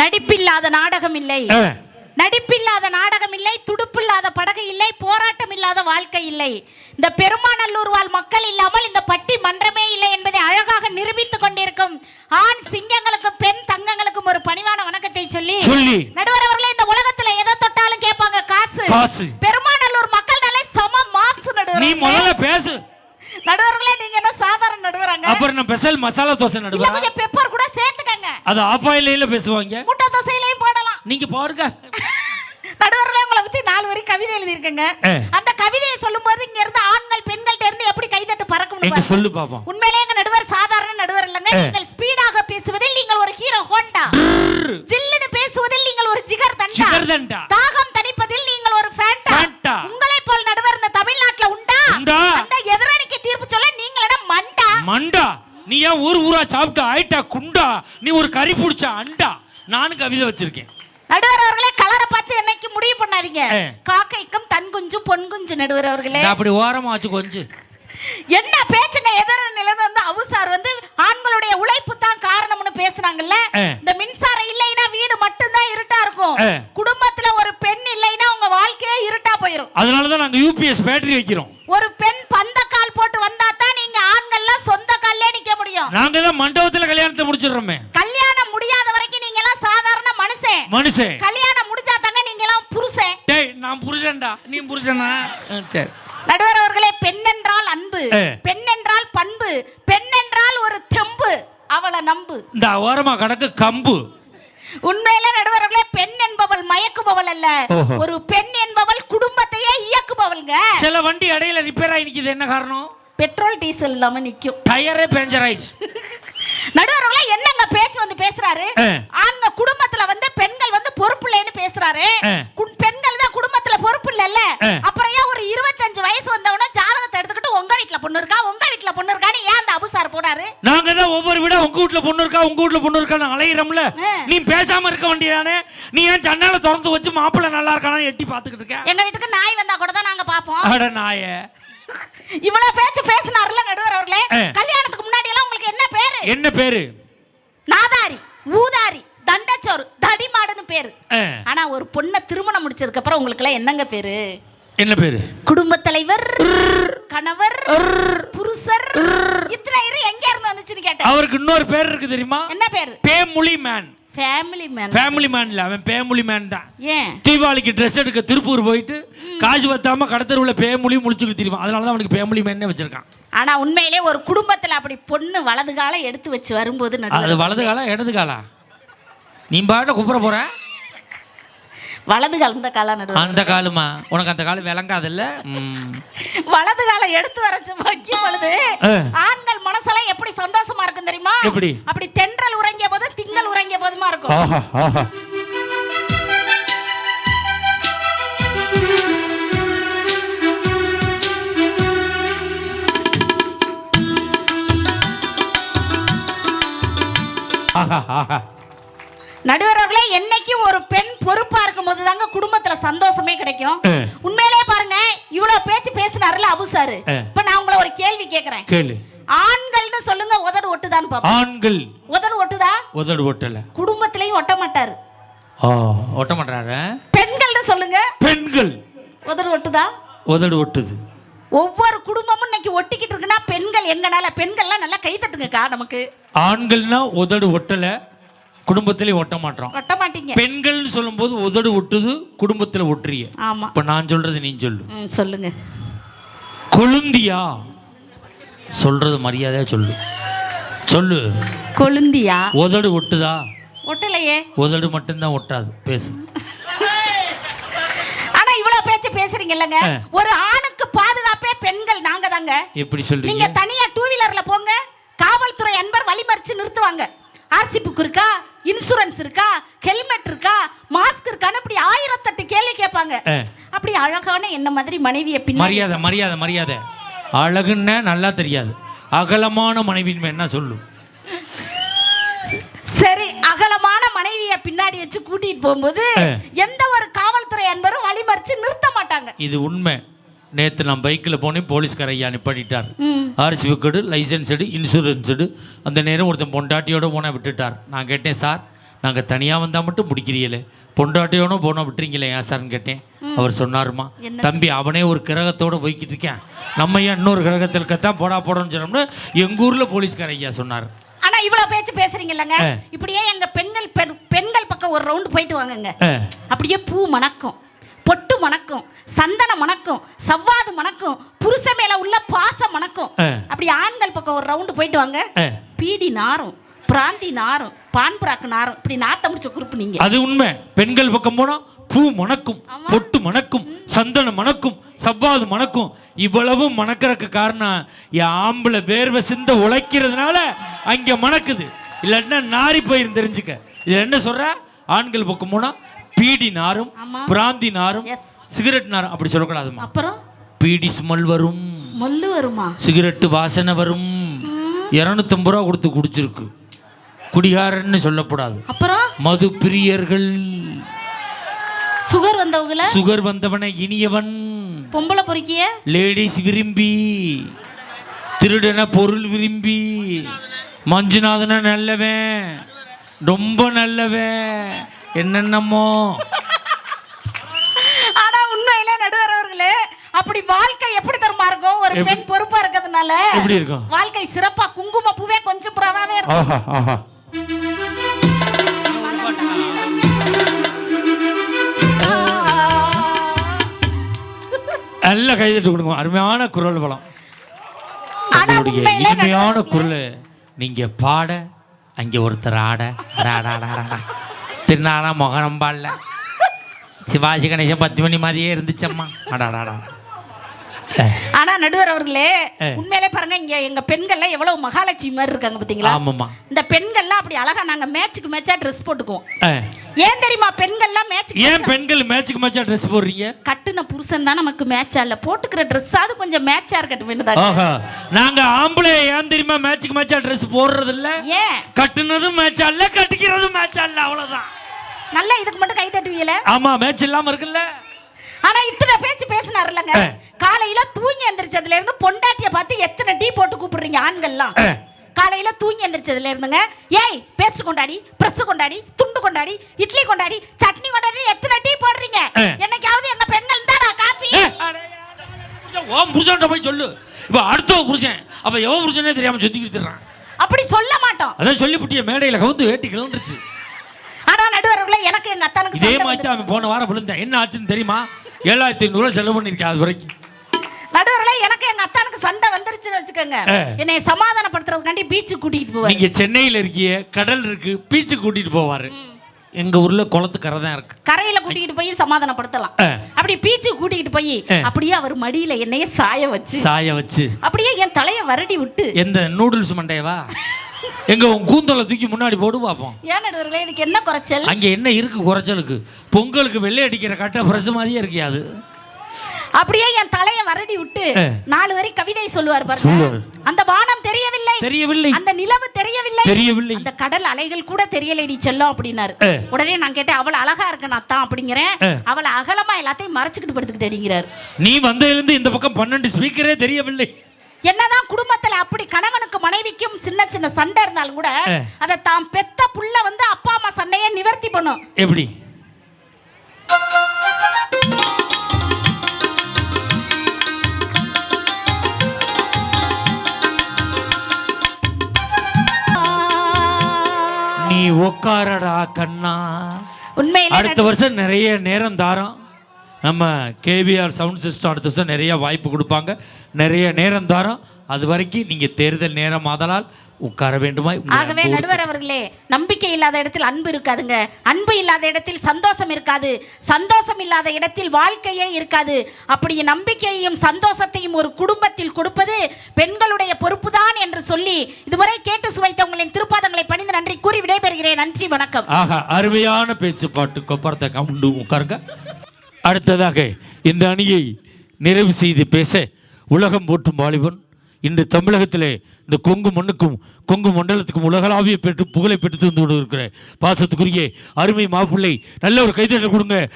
நடிப்பில்லாத நாடகம் இல்லை. நடிப்பில்லாத நாடகம் இல்லை துடுப்பில்லாத படகு இல்லை போராட்டம் இல்லாத வாழ்க்கை இல்லை. இந்த பெருமாநல்லூர் வாழ் மக்கள் இல்லாமல் இந்த பட்டி மன்றமே இல்லை என்பதை அழகாக நிரூபித்துக் கொண்டிருக்கும் ஆண் சிங்கங்களுக்கும் பெண் தங்கங்களுக்கும் ஒரு பணிவான வணக்கத்தை சொல்லி நடுவர் அவர்களே இந்த உலகத்துல எதை தொட்டாலும் கேட்பாங்க காசு. பெருமாநல்லூர் மக்கள் நாளே சம மாசு நீ நடுவர் முதல்ல பேசு. நடுவர்களே நீங்க என்ன சாதாரண நடுவராங்க? அப்புறம் நான் ஸ்பெஷல் மசாலா தோசை இல்ல நடுவேன் கொஞ்சம் பெப்பர் கூட சேர்த்துக்கங்க அது ஆஃப் ஆயில பேசுவாங்க. முட்டை தோசையிலையும் போடலாம். நீங்க பாருங்க. நடுவர்களே உங்களை பத்தி நாலு வரி கவிதை எழுதியிருக்கேங்க. அந்த கவிதையை சொல்லும்போது இங்க இருந்து ஆண்கள் பெண்கள்ட்ட இருந்து எப்படி கைதட்டு பறக்கும் சொல்லு பாப்போம் உண்மையிலே எங்க நடுவர் சாதாரண நடுவர் இல்லைங்க. நீங்கள் ஸ்பீடாக பேசுவதில் நீங்கள் ஒரு ஹீரோ ஹோண்டா. ஜில்லுன்னு பேசுவதில் நீங்கள் ஒரு ஜிகர் தண்டா. ஜிகர்தண்டா. தாகம் தணிப்பதில் நீங்கள் ஒரு ஃபேண்டா ஃபேண்டா. உங்களை போல் நடுவர் இந்த தமிழ்நாட்டுல உண்டா? உண்டா? அந்த எதிரணிக்கு தீர்ப்பு சொல்ல நீங்களிடம் மண்டா. மண்டா. நீ ஏன் ஊர் ஊரா சாப்பிட்டு ஆயிட்டா குண்டா? நீ ஒரு கறி புடிச்ச அண்டா? நானும் கவிதை வச்சிருக்கேன். நடுவர் அவர்களே கலரை பார்த்து என்னைக்கு முடிவு பண்ணாதீங்க. காக்கைக்கும் தன் குஞ்சு பொன் குஞ்சு நடுவர் அவர்களே அப்படி ஓரமா வச்சு கொஞ்சம் என்ன பேச்சுங்க எதிரணில வந்து அவுசார் வந்து ஆண்களுடைய உழைப்பு தான் காரணம்னு பேசுனாங்கல்ல? ஆ. இந்த மின்சாரம் இல்லைன்னா வீடு மட்டும்தான் இருட்டா இருக்கும். குடும்பத்துல ஒரு பெண் இல்லைன்னா உங்க வாழ்க்கையே இருட்டா போயிரும். அதனால தான் நாங்க யூபிஎஸ் பேட்டரி வைக்கிறோம் ஒரு பெண் பந்த கால் போட்டு வந்தா தான் நீங்க ஆண்கள்லாம் சொந்த கால்லே நிக்க முடியும் நாங்க தான் மண்டபத்துல கல்யாணத்தை முடிச்சிடுறோமே கல்யாணம் முடியாத வரைக்கும் நீங்க எல்லாம் சாதாரண மனுஷன் கல்யாணம் முடிஞ்சா தாங்க நீங்க எல்லாம் புருஷன்? டேய் நான் புருஷன்டா. நீ புருஷனா? சரி. நடுவர் அவர்களே பெண் என்றால் அன்பு. பெண் என்றால் பண்பு பெண் என்றால் ஒரு தெம்பு அவளை நம்பு. இந்த ஓரமா கிடக்கு கம்பு. உண்மையில நடுவர்களே பெண் என்பவள் மயக்குபவள் அல்ல. ஒரு பெண் என்பவள் குடும்பத்தையே இயக்குபவள்ங்க. சில வண்டி இடையில ரிப்பேர் ஆகி நிக்குது. என்ன காரணம்? பெட்ரோல் டீசல் இல்லாம நிக்கும். டயரே பேஞ்சர் ஆயிடுச்சு. நடுவர்களே என்னங்க பேச்சு வந்து பேசுறாரு? ஆ. ஆண்க குடும்பத்துல வந்து பெண்கள் வந்து பொறுப்பு இல்லைன்னு பேசுறாரு பெண்கள் தான் குடும்பத்துல பொறுப்பு இல்லல்ல. அப்புறம் ஏன் ஒரு இருபத்தஞ்சு வயசு வந்தவன ஜாதகத்தை எடுத்துக்கிட்டு உங்க வீட்டுல பொண்ணு இருக்கா? உங்க வீட்டுல பொண்ணு இருக்கான்னு ஏன் அந்த அபுசார் போனாரு? நாங்க தான் ஒவ்வொரு வீடா உங்க வீட்ல பொண்ணு இருக்கா? உங்க வீட்ல பொண்ணு இருக்கா? அலையிறோம்ல. நீ பேசாம இருக்க வேண்டியதானே? நீ ஏன் ஜன்னால திறந்து வச்சு மாப்பிள்ளை நல்லா இருக்கானு எட்டி பாத்துக்கிட்டு இருக்க? எங்க வீட்டுக்கு நாய் வந்தா கூட தான் நாங்க பாப்போம் அட நாயே. இவ்வளவு பேச்சு பேசினார்ல நடுவர் அவர்களே ஆ. கல்யாணத்துக்கு முன்னாடி எல்லாம் உங்களுக்கு என்ன பேரு? நாதாரி ஊதாரி தண்டச்சோறு தடிமாடுன்னு பேரு. ஆனா ஒரு பொண்ணை திருமணம் முடிச்சதுக்கு அப்புறம் உங்களுக்கு எல்லாம் என்னங்க பேரு? என்ன பேரு? குடும்ப தலைவர் கணவர் புருஷர். இத்தனை எங்க இருந்து வந்துச்சுன்னு கேட்டேன். அவருக்கு இன்னொரு பேர் இருக்கு தெரியுமா? என்ன பேரு? Family man family man family man இல்ல அவன் பேமுலி மேன் தான். ஏன்? தீபாவளிக்கு ட்ரெஸ் எடுக்க திருப்பூர் போயிட்டு காசு பத்தாம கடத்தருவுல பேமுலி முடிச்சுக்கிட்டு தெரியும் அதனால தான் அவனுக்கு பேமுலி மேன்னே வச்சிருக்கான். ஆனா உண்மையிலே ஒரு குடும்பத்துல அப்படி பொண்ணு வலது கால எடுத்து வச்சு வரும்போது அது வலது காலா இடது காலா? நீ பாட்ட கூப்பிட போற? வலது கால இந்த கால நடுவர் அந்த காலுமா? உனக்கு அந்த காலம் விளங்காதுல்ல? ம். வலது கால எடுத்து வரைச்சு வைக்கும் பொழுது. ஆண்கள் மனசெல்லாம் எப்படி சந்தோஷமா இருக்கும் தெரியுமா? எப்படி? அப்படி தென்றல் உறங்கிய போது திங்கள் உறங்கிய போதுமா இருக்கும்? ஆஹா ஆஹா. நடுவர்களே என்னைக்கும் ஒரு பெண் பொறுப்பா இருக்கும் போது தாங்க குடும்பத்துல சந்தோஷமே கிடைக்கும். ஆ. உண்மையிலே பாருங்க இவ்வளவு பேச்சு பேசினாருல அபுசாரு ஆ. இப்ப நான் உங்களை ஒரு கேள்வி கேக்குறேன். கேளு. ஆண்கள்னு சொல்லுங்க உதடு ஒட்டுதான்னு பாப்போம். ஆண்கள் உதடு ஒட்டுதா? உதடு ஒட்டல. குடும்பத்திலையும் ஒட்ட மாட்டாரு. ஓ ஒட்ட மாட்டாரு? பெண்கள்னு சொல்லுங்க. பெண்கள் உதடு ஒட்டுதா? உதடு ஒட்டுது. ஒவ்வொரு குடும்பமும் இன்னைக்கு ஒட்டிக்கிட்டு இருக்குன்னா பெண்கள் எங்கனால பெண்கள்லாம் நல்லா கை தட்டுங்கக்கா நமக்கு. ஆண்கள்னா உதடு ஒட்டல குடும்பத்திலே ஒட்ட மாட்டோம் ஒட்ட மாட்டீங்க. பெண்கள்னு சொல்லும்போது உதடு ஒட்டுது குடும்பத்துல ஒட்டுறிய ஆமா. இப்ப நான் சொல்றது நீ சொல்லு. ம், சொல்லுங்க. கொழுந்தியா? சொல்றது மரியாதையா சொல்லு. சொல்லு. கொழுந்தியா? உதடு ஒட்டுதா? ஒட்டலையே. உதடு மட்டும்தான் ஒட்டாது. பேசு. ஆனா இவ்வளவு பேச்சு பேசுறீங்க இல்லங்க ஆ. ஒரு ஆணுக்கு பாதுகாப்பே பெண்கள் நாங்க தாங்க. எப்படி நீங்க சொல்றீங்க தனியா டூ வீலர்ல போங்க. காவல்துறை அன்பர் வழிமறிச்சு நிறுத்துவாங்க. ஆர்சி புக் இருக்கா? இன்சூரன்ஸ் இருக்கா? ஹெல்மெட் இருக்கா? மாஸ்க் இருக்கான்னு இப்படி ஆயிரத்தெட்டு கேள்வி கேட்பாங்க. அப்படி அழகான என்ன மாதிரி மனைவியை மரியாதை மரியாதை மரியாதை. அழகுன்னா நல்லா தெரியாது. அகலமான மனைவின் என்ன சொல்லு. சரி அகலமான மனைவியை பின்னாடி வச்சு கூட்டிட்டு போகும்போது. எந்த ஒரு காவல்துறை அன்பரும் வழிமறிச்சு நிறுத்த மாட்டாங்க. இது உண்மை. நேற்று நான் பைக்கில் போனேன் போலீஸ்கார ஐயா நிப்பாட்டிட்டார். ஆர்சி புக்கடு லைசன்ஸ் எடு இன்சூரன்ஸ் எடு. அந்த நேரம் ஒருத்தன் பொண்டாட்டியோட போன விட்டுட்டார். நான் கேட்டேன் சார் நாங்கள் தனியாக வந்தால் மட்டும் பிடிக்கிறீங்களே பொண்டாட்டியோனோ போனால் விட்டுறீங்களே ஏன் சார்னு கேட்டேன். அவர் சொன்னாருமா தம்பி அவனே ஒரு கிரகத்தோட போய்கிட்டு இருக்கேன். நம்ம ஏன் இன்னொரு கிரகத்தில் இருக்கத்தான் போடா போடணும்னு சொன்னோம்னா எங்கள் ஊரில் போலீஸ்கார ஐயா சொன்னார். ஆனா இவ்வளவு பேச்சு பேசுறீங்கல்லங்க. இப்படியே எங்க பெண்கள் பெண்- பெண்கள் பக்கம் ஒரு ரவுண்ட் போயிட்டு வாங்கங்க. அப்படியே பூ மணக்கும் பொட்டு மணக்கும் சந்தனம் மணக்கும் சவ்வாது மணக்கும் புருஷ மேல உள்ள பாசம் மணக்கும். அப்படி ஆண்கள் பக்கம் ஒரு ரவுண்டு போயிட்டு வாங்க. பீடி நாரும். பிராந்தி நாரும் பான்புராக்கு நாரும் இப்படி நாத்த முடிச்ச குரூப் நீங்க. அது உண்மை. பெண்கள் பக்கம் போனா பூ மணக்கும் பொட்டு மணக்கும் சந்தனம் மணக்கும் சவ்வாது மணக்கும். இவ்வளவு மணக்கறதுக்கு காரணம் என் ஆம்பளை வேர்வை சிந்த உழைக்கிறதுனால அங்க மணக்குது. இல்லைன்னா நாரி போயிரும் தெரிஞ்சுக்க. இது என்ன சொல்ற? ஆண்கள் பக்கம் போனா பீடி நாரும். பிராந்தி நாரும் சிகரெட் நாரும். அப்படி சொல்லக்கூடாதுமா. அப்புறம்? பீடி ஸ்மெல் வரும். ஸ்மெல்லு வருமா? சிகரெட்டு வாசனை வரும். இரநூத்தம்பது ரூபா கொடுத்து குடிச்சிருக்கு. குடிகாரன்னு சொல்லக்கூடாது அப்புறம்? மது பிரியர்கள் சுகர் வந்தவங்கள? சுகர் வந்தவனை இனியவன். பொம்பளை பொறுக்கிய? லேடிஸ் விரும்பி. திருடன பொருள் விரும்பி. மஞ்சுநாதன நல்லவன். ரொம்ப நல்லவன். என்னென்னமோ. ஆனா உண்மையில நடுவர் அவர்களே அப்படி வாழ்க்கை எப்படி தருமா இருக்கும்? ஒரு? பெண் பொறுப்பா இருக்கிறதுனால எப்படி இருக்கும்? வாழ்க்கை சிறப்பா குங்கும பூவே கொஞ்சம் புறாவே இருக்கும். ஆஹா ஆஹா. நல்ல கைதட்டு கொடுங்க. அருமையான குரல் வளம். உங்களுடைய இனிமையான குரல். நீங்க பாட அங்கே ஒருத்தர் ஆட. திருநாளா மொகரம்பால்ல சிவாஜி கணேசன் பத்து மணி மாதிரியே இருந்துச்சம்மா. அடாடாடா ஆனா நடுவர் அவர்களே. உண்மையிலே பாருங்க இங்க எங்க பெண்கள்லாம் எவ்வளவு மகாலட்சுமி மாதிரி இருக்காங்க பாத்தீங்களா? ஆமாம்மா. இந்த பெண்கள்லாம் அப்படி அழகா நாங்க மேட்சுக்கு மேட்சா ட்ரெஸ் போட்டுக்குவோம். ஏன் தெரியுமா? பெண்கள்லாம் மேட்சுக்கு ஏன் பெண்கள் மேட்சுக்கு மேட்சா ட்ரெஸ் போடுறீங்க? கட்டுன புருஷன் தான் நமக்கு மேட்சா இல்ல. போட்டுக்கிற ட்ரெஸ்ஸாவது கொஞ்சம் மேட்சா இருக்கட்டும் வேண்டுதா ஆஹா. நாங்க ஆம்பளை ஏன் தெரியுமா மேட்சுக்கு மேட்சா ட்ரெஸ் போடுறது இல்ல ஏன்? கட்டுனதும் மேட்சா இல்ல கட்டிக்கிறதும் மேட்சா இல்ல அவ்வளவுதான். நல்லா இதுக்கு மட்டும் கை தட்டுவீல ஆமா மேட்ச் இல்லாம இருக்குல்ல. ஆனா இத்தனை பேச்சு பேசினாருல்லங்க ஆ. காலையில தூங்கி எந்திரிச்சதுல இருந்து பொண்டாட்டிய பார்த்து எத்தனை டீ போட்டு கூப்பிடுறீங்க ஆண்கள்லாம். காலையில தூங்கி எந்திரிச்சதுல இருந்துங்க ஏய் பேஸ்ட் கொண்டாடி பிரஸ் கொண்டாடி துண்டு கொண்டாடி இட்லி கொண்டாடி சட்னி கொண்டாடி எத்தனை டீ போடுறீங்க. என்னைக்காவது எங்க பெண்கள் தானா காப்பி ஓ புருஷன்ட்ட போய் சொல்லு. இப்ப அடுத்த புருஷன். அப்ப எவன் புருஷனே தெரியாம சுத்திக்கிட்டு திரிறான். அப்படி சொல்ல மாட்டோம். அதான் சொல்லிப்புட்டிய மேடையில கவுந்து வேட்டி கிளந்துருச்சு ஆனா நடுவர்களே எனக்கு எங்க அத்தானுக்கு இதே மாதிரி அவன் போன வாரம் விழுந்தேன். என்ன ஆச்சுன்னு தெரியுமா? ஏழாயிரத்தி ஐநூறுவா செலவு பண்ணிருக்கேன் அது வரைக்கும். எனக்கு எங்க அத்தானுக்கு சண்டை வந்துருச்சுன்னு வச்சுக்கோங்க. என்னை சமாதானப்படுத்துறதுக்காண்டி பீச்சுக்கு கூட்டிட்டு போவாங்க நீங்க சென்னையில இருக்கிய கடல் இருக்கு பீச்சு கூட்டிட்டு போவாரு. எங்க ஊர்ல குளத்துக்கரை தான் இருக்கு. கரையில கூட்டிட்டு போய் சமாதானப்படுத்தலாம். அப்படி பீச்சுக்கு கூட்டிட்டு போய். அப்படியே அவர் மடியில என்னைய சாய வச்சு சாய வச்சு. அப்படியே என் தலைய வருடி விட்டு. எந்த நூடுல்ஸ் மண்டையவா? எங்க உன் கூந்தலை தூக்கி முன்னாடி போடு பார்ப்போம் ஏன் நடுவர்களே இதுக்கு என்ன குறைச்சல்? அங்க என்ன இருக்கு குறைச்சலுக்கு? பொங்கலுக்கு வெள்ளை அடிக்கிற கட்ட பிரசு மாதிரியே இருக்கியா அது? அப்படியே என் தலைய வருடி விட்டு. நாலு வரி கவிதை சொல்லுவார் பாருங்க. அந்த வானம் தெரியவில்லை. தெரியவில்லை. அந்த நிலவு தெரியவில்லை. தெரியவில்லை. அந்த கடல் அலைகள் கூட தெரியலடி செல்லம் அப்படின்னாரு. உடனே நான் கேட்டேன் அவள் அழகா இருக்கேன் அத்தான் அப்படிங்கிறேன். ஆ. அவளை அகலமா எல்லாத்தையும் மறைச்சுக்கிட்டு படுத்துக்கிட்டு அடிங்கிறாரு நீ வந்ததிலிருந்து இந்த பக்கம் பன்னெண்டு ஸ்பீக்கரே தெரியவில்லை. என்னதான் குடும்பத்துல அப்படி கணவனுக்கு மனைவிக்கும் சின்ன சின்ன சண்டை இருந்தாலும் கூட. அதை தாம் பெத்த புள்ள வந்து அப்பா அம்மா சண்டையை நிவர்த்தி பண்ணும். எப்படி? நீ உக்காரடா கண்ணா. அடுத்த வருஷம் நிறைய நேரம் தாரோம். நம்ம கேவிஆர் சவுண்ட் சிஸ்டம் அடுத்த வருஷம் நிறைய வாய்ப்பு கொடுப்பாங்க. நிறைய நேரம் தாரோம். அது வரைக்கும் நீங்க தேர்தல் நேரம் ஆதலால் உட்கார வேண்டுமா ஆகவே நடுவர் அவர்களே நம்பிக்கை இல்லாத இடத்தில் அன்பு இருக்காதுங்க. அன்பு இல்லாத இடத்தில் சந்தோஷம் இருக்காது. சந்தோஷம் இல்லாத இடத்தில் வாழ்க்கையே இருக்காது. அப்படி நம்பிக்கையையும் சந்தோஷத்தையும் ஒரு குடும்பத்தில் கொடுப்பது பெண்களுடைய பொறுப்புதான் என்று சொல்லி இதுவரை கேட்டு சுவைத்த உங்களின் திருப்பாதங்களை பணிந்து நன்றி கூறி விடைபெறுகிறேன். நன்றி வணக்கம். ஆஹா அருமையான பேச்சு பாட்டு கொப்பரத்தை உட்காருங்க. அடுத்ததாக இந்த அணியை நிறைவு செய்து பேச உலகம் போற்றும் வாலிபன். இன்று தமிழகத்திலே இந்த கொங்கு மண்ணுக்கும் கொங்கு மண்டலத்துக்கும் உலகளாவிய பெற்று புகழை பெற்று தந்து கொண்டிருக்கிற பாசத்துக்குரிய அருமை மாப்பிள்ளை நல்ல ஒரு கைதட்டல் கொடுங்க.